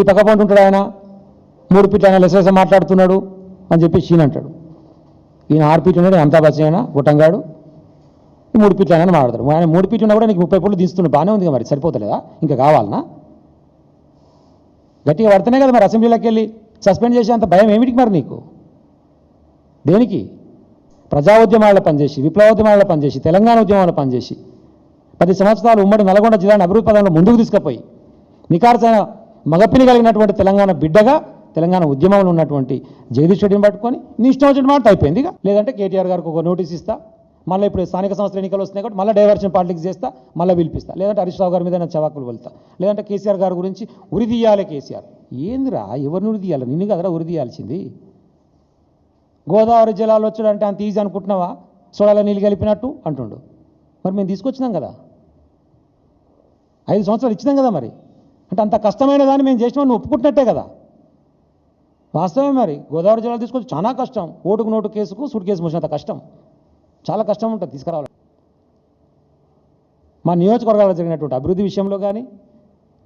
ఈ పక్క పంట ఉంటాడు ఆయన? మూడు పీట్లు ఆయన లెసలెస మాట్లాడుతున్నాడు అని చెప్పి షీన్ అంటాడు. ఈయన ఆరు పీట్లు ఉన్నాడు అంతా ఆయన గుట్టంగాడు ఈ మూడు పీట్లు ఆయన మాట్లాడతాడు. ఆయన మూడు పీట్లు ఉన్నా కూడా నీకు ముప్పై పూలు దిస్తున్నాడు బాగానే ఉంది మరి సరిపోతలేదా? ఇంకా కావాలనా? గట్టిగా పడితేనే కదా మరి అసెంబ్లీలోకి వెళ్ళి సస్పెండ్ చేసే అంత భయం ఏమిటికి మరి నీకు? దేనికి? ప్రజా ఉద్యమాల్లో పనిచేసి విప్లవోద్యమాల్లో పనిచేసి తెలంగాణ ఉద్యమాల్లో పనిచేసి పది సంవత్సరాలు ఉమ్మడి నల్గొండ జిల్లాను అభివృద్ధి పదంలో ముందుకు తీసుకుపోయి నికార్సైన మగపిని కలిగినటువంటి తెలంగాణ బిడ్డగా తెలంగాణ ఉద్యమంలో ఉన్నటువంటి జగదీష్ రెడ్డిని పట్టుకొని నీ ఇష్టం వచ్చిన మాట అయిపోయింది ఇక. లేదంటే కేటీఆర్ గారికి ఒక నోటీస్ ఇస్తా. మళ్ళీ ఇప్పుడు స్థానిక సంస్థల ఎన్నికలు వస్తున్నాయి కాబట్టి మళ్ళీ డైవర్షన్ పాలిటిక్స్ చేస్తా మళ్ళీ పిలిపిస్తా. లేదంటే హరీష్ రావు గారి మీద నా చవాకులు వెళ్తా లేదంటే కేసీఆర్ గారి గురించి ఉరి తీయాలి కేసీఆర్. ఏందిరా? ఎవరిని ఉరిదీయాలి నిన్ను కదరా ఉరి తీయాల్సింది. గోదావరి జలాలు వచ్చాడంటే అంత ఈజీ అనుకుంటున్నావా? సోడాల నీళ్ళు కలిపినట్టు అంటుండు. మరి మేము తీసుకొచ్చినాం కదా. ఐదు సంవత్సరాలు ఇచ్చినాం కదా మరి. అంటే అంత కష్టమైన దాన్ని మేము చేసినామని ఒప్పుకుంటున్నట్టే కదా. వాస్తవమే మరి గోదావరి జిల్లా తీసుకొచ్చి చాలా కష్టం. ఓటుకు నోటు కేసుకు సూట్ కేసు మోసినంత కష్టం. చాలా కష్టం ఉంటుంది తీసుకురావాలి మా నియోజకవర్గాల్లో జరిగినటువంటి అభివృద్ధి విషయంలో కానీ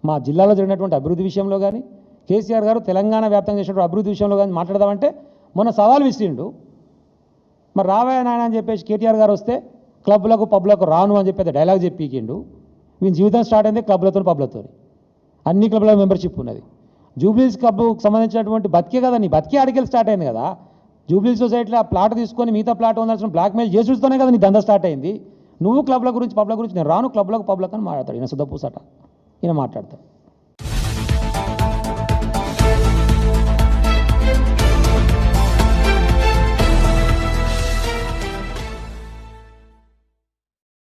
మా జిల్లాలో జరిగినటువంటి అభివృద్ధి విషయంలో కానీ కేసీఆర్ గారు తెలంగాణ వ్యాప్తంగా చేసినటువంటి అభివృద్ధి విషయంలో కానీ మాట్లాడదామంటే మొన్న సవాల్ విసిరిండు. మరి రావయ్య నాయన అని చెప్పేసి కేటీఆర్ గారు వస్తే క్లబ్లకు పబ్లకు రాను అని చెప్పేది డైలాగ్ చెప్పికిండు మీ జీవితం స్టార్ట్ అయింది క్లబ్లతో పబ్లతో అన్ని క్లబ్ల మెంబర్షిప్ ఉన్నది. జూబ్లీస్ క్లబ్కు సంబంధించినటువంటి బతికే కదా నీ బతికే అడిగేలు స్టార్ట్ అయింది కదా. జూబ్లీ సొసైటీలో ఆ ప్లాట్ తీసుకొని మిగతా ప్లాట్ ఉందాల్సిన బ్లాక్మెయిల్ చేసుడుతోనే కదా నీ దంద స్టార్ట్ అయింది. నువ్వు క్లబ్ల గురించి పబ్ల గురించి నేను రాను క్లబ్లకు పబ్లకు అని మాట్లాడతాడు ఈయన సుద్దపూసట ఈయన మాట్లాడతాడు.